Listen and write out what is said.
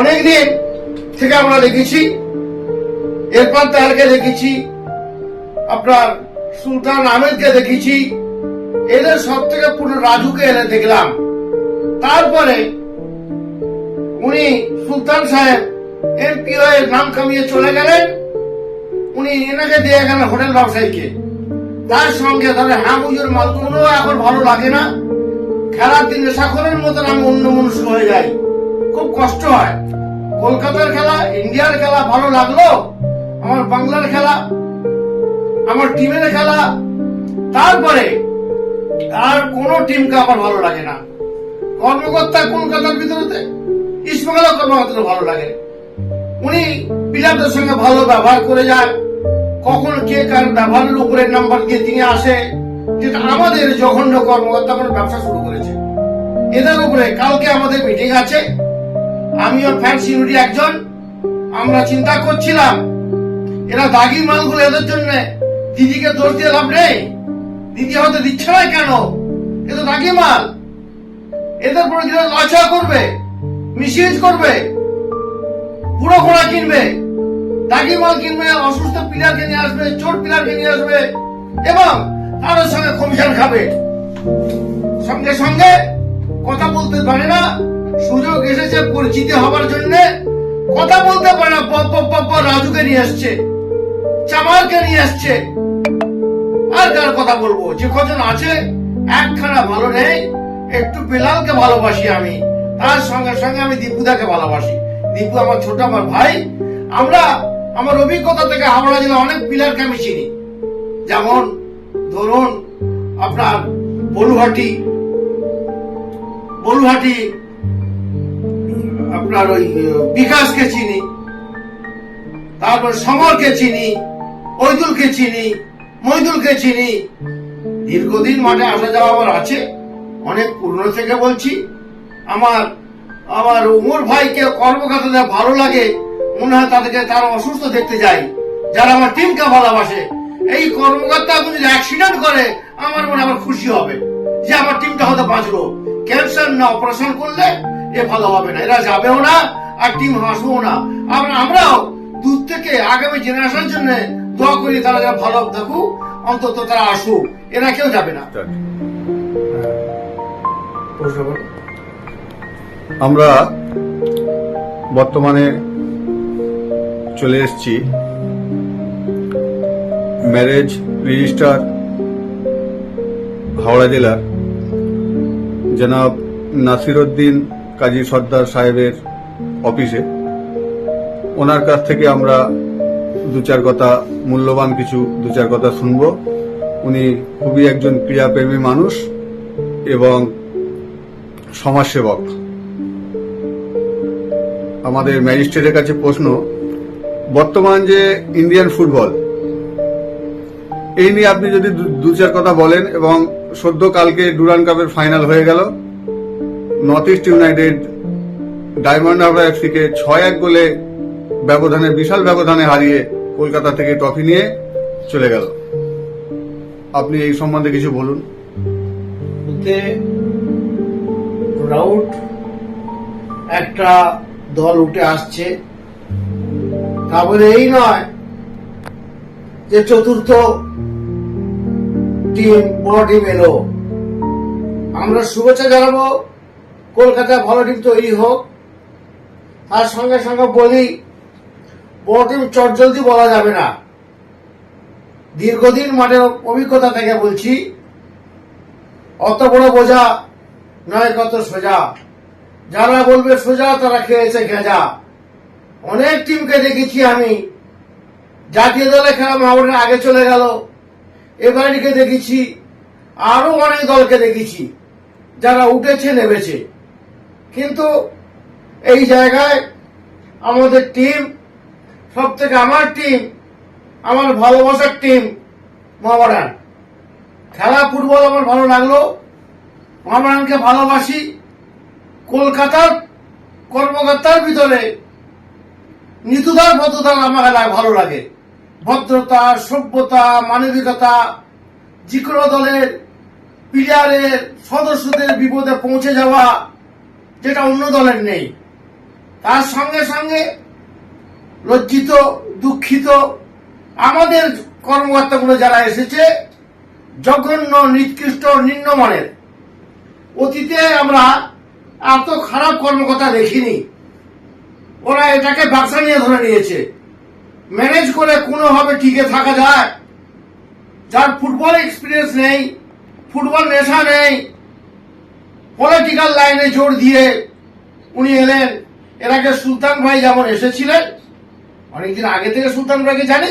অনেক দিন থেকে আমরা দেখেছি এরপর তাহারকে দেখেছি আপনার সুলতান আহমেদকে দেখেছি এদের সব থেকে পুরো রাজুকে এনে দেখলাম। তারপরে উনি সুলতান সাহেব এমপি হয়ে নাম কামিয়ে চলে গেলেন। উনি এনাকে দিয়ে গেলেন হোটেল ব্যবসায়ীকে। তার সঙ্গে তাহলে হামুজুর মালগুলো এখন ভালো লাগে না। খেলার দিন নেশাখরের মতন আমি অন্য মনুষ্য হয়ে যাই। খুব কষ্ট হয়। কলকাতার খেলা, ইন্ডিয়ার খেলা ভালো লাগল, আমার বাংলার খেলা, আমার টিমের খেলা। তারপরে আর কোন টিমকে আমার ভালো লাগে না। কর্মকর্তা কলকাতার ভিতরেতে ইস্টবেঙ্গল কর্মকর্তা ভালো লাগে। উনি প্লেয়ারদের সঙ্গে ভালো ব্যবহার করে যান কখন কে কার ব্যবহারের উপরে নাম্বার দিয়ে তিনি আসে। যেটা আমাদের জঘন্য কর্মকর্তা করে ব্যবসা শুরু করেছে। এদের উপরে কালকে আমাদের মিটিং আছে। আমিও ফ্যান সিউরিটি একজন। আমরা চিন্তা করছিলাম, এরা দাগি মালগুলো এদের জন্য দিদিকে দোষ দিয়ে লাভ নেই। দিদি হয়তো দিচ্ছে না কেন? এ তো দাগি মাল। এদের পরে লচা করবে, মিসইউজ করবে পুরো ঘোড়া কিনবে। দাগি মাল কিনবে, অসুস্থ প্লেয়ারকে নিয়ে আসবে চোট প্লেয়ারকে নিয়ে আসবে, এবং তাদের সঙ্গে কমিশন খাবে। সঙ্গে সঙ্গে কথা বলতে পারে না সুযোগ এসেছে পরিচিত হবার জন্য। কথা বলতে পারে না পপ পপ পপ রাজুকে নিয়ে আসছে চামারকে নিয়ে আসছে। আর কার কথা বলব? যে কজন আছে, একখানা ভালো নেই, একটু বেলালকে ভালোবাসি আমি। তার সঙ্গে সঙ্গে আমি দীপুদাকে ভালোবাসি। দীপু আমার ছোট, আমার ভাই। আমরা, আমার অভিজ্ঞতা থেকে হাওড়া জেলা অনেক প্লেয়ারকে আমি চিনি। যেমন, ধরুন, আপনার বলুহাটি। বলুহাটি আপনার ওই বিকাশকে চিনি, তারপর সমরকে চিনি ঐদুলকে চিনি, মৈদুলকে চিনি। দীর্ঘদিন মাঠে আসা যাওয়া আমার আছে, অনেক পুরনো থেকে বলছি। আমার আমার উমর ভাইকে কর্মকর্তাদের ভালো লাগে, মনে হয় তাদেরকে তারা অসুস্থ দেখতে যাই যারা আমার টিমকে ভালোবাসে। এই কর্মকর্তা যদি অ্যাক্সিডেন্ট করে, আমার মনে আমার খুশি হবে, যে আমার টিমটা হয়তো বাঁচলো। ক্যান্সার না অপারেশন করলে এ ভালো হবে না এরা যাবেও না আর টিম হাসবো না। আমরা আমরাও দূর থেকে আগামী জেনারেশনের জন্য দোয়া করি তারা যারা ভালো থাকুক অন্তত তারা আসুক এরা কেউ যাবে না। আমরা বর্তমানে চলে এসেছি ম্যারেজ রেজিস্টার হাওড়া জেলার জনাব নাসিরউদ্দিন কাজী সর্দার সাহেবের অফিসে। ওনার কাছ থেকে আমরা দু চার কথা, মূল্যবান কিছু দু চার কথা শুনব। উনি খুবই একজন ক্রীড়াপ্রেমী মানুষ এবং সমাজসেবক। আমাদের ম্যাজিস্ট্রেটের কাছে প্রশ্ন, বর্তমান যে ইন্ডিয়ান ফুটবল, এই নিয়ে আপনি যদি দু- চার কথা বলেন এবং সদ্য কালকে ডুরান কাপের ফাইনাল হয়ে গেল North East United Diamond Harbour এফসিকে ছয় এক গোলে ব্যবধানে, বিশাল ব্যবধানে হারিয়ে কলকাতা থেকে ট্রফি নিয়ে চলে গেল। আপনি এই সম্বন্ধে কিছু বলুন। রাউট একটা দল উঠে আসছে। তারপরে এই নয় যে চতুর্থ টিম বড় টিম এলো। আমরা শুভেচ্ছা জানাব কলকাতায় ভালো টিম তৈরি হোক। তার সঙ্গে সঙ্গে বলি, বড় টিম চটজলদি বলা যাবে না। দীর্ঘদিন মাঠের অভিজ্ঞতা থেকে বলছি, অত বড় বোঝা নয় কত সোজা। যারা বলবে সোজা, তারা খেয়েছে গেজা অনেক টিমকে দেখেছি আমি। জাতীয় দলে খেলা মাহবুবের আগে চলে গেল। এবারকে দেখেছি, আরও অনেক দলকে দেখেছি। যারা উঠেছে, নেমেছে। কিন্তু এই জায়গায় আমাদের টিম সব থেকে আমার টিম আমার ভালোবাসার টিম মোহামেডান খেলা, ফুটবল আমার ভালো লাগল। মোহামেডানকে ভালোবাসি। কলকাতার কর্মকর্তার ভিতরে নিতুদার ভদ্রতা আমার লা- ভালো লাগে। ভদ্রতা, সভ্যতা, মানবিকতা, যে কোনো দলের প্লেয়ারের সদস্যদের বিপদে পৌঁছে যাওয়া যেটা অন্য দলের নেই। তার সঙ্গে সঙ্গে লজ্জিত, দুঃখিত আমাদের কর্মকর্তাগুলো যারা এসেছে, জঘন্য, নিকৃষ্ট, নিম্নমানের, অতীতে আমরা এত খারাপ কর্মকর্তা দেখিনি। ওরা এটাকে ব্যবসা নিয়ে ধরে নিয়েছে। ম্যানেজ করে কোনোভাবে টিকে থাকা যায়। যার ফুটবল এক্সপিরিয়েন্স নেই, ফুটবল নেশা নেই পলিটিক্যাল লাইনে জোর দিয়ে উনি এলেন। এর আগে সুলতান ভাই যেমন এসেছিলেন, অনেকদিন আগে থেকে সুলতান ভাইকে জানি